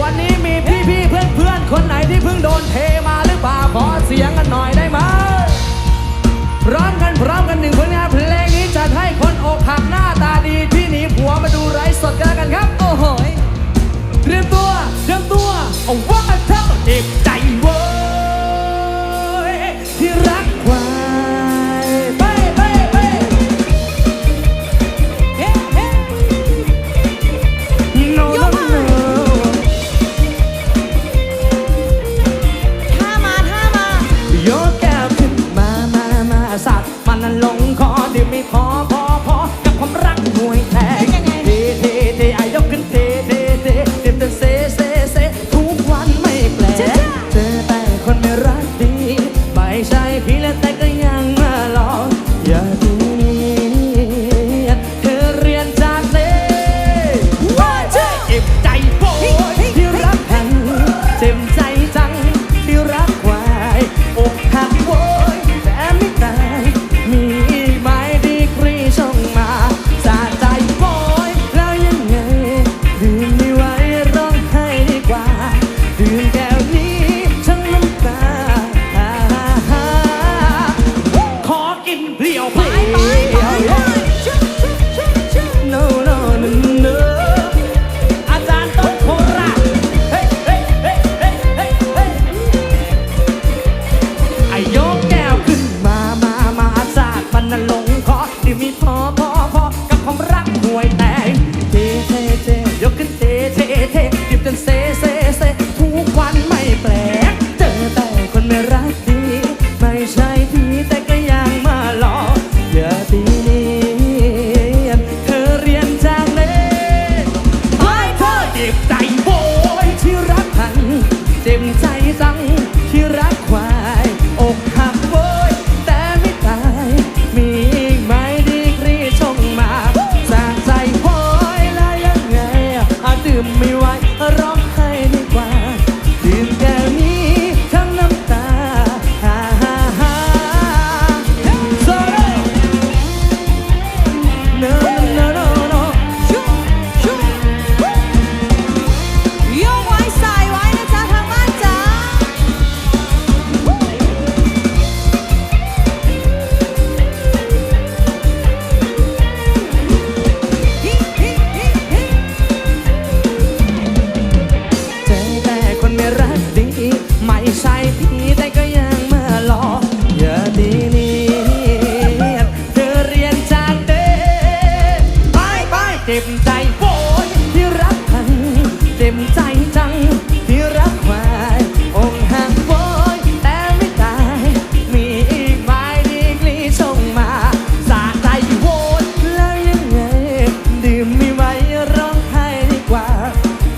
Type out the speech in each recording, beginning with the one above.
วันนี้มีพี่ๆเพื่อนๆคนไหนที่เพิ่งโดนเทมาหรือเปล่าขอเสียง 了不了。拜拜 เจ็บใจโวยที่รักฉันเจ็บใจจังที่รักควายองหักโวยแต่ไม่ตาย มีอีกหมายดีกลีส่งมาสาใจโว้ยแล้วยังไง ดื่มไม่ไหวร้องไห้ดีกว่า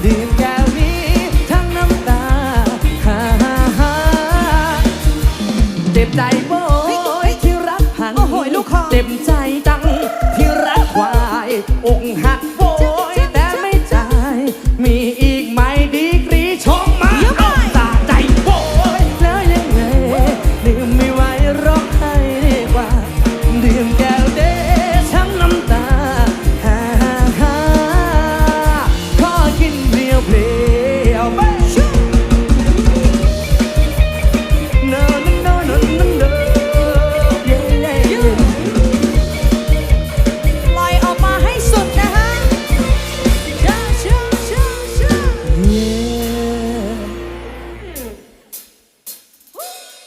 ดื่มแก้วนี้ทั้งน้ำตาฮ่าฮ่าเจ็บใจโวย หักผม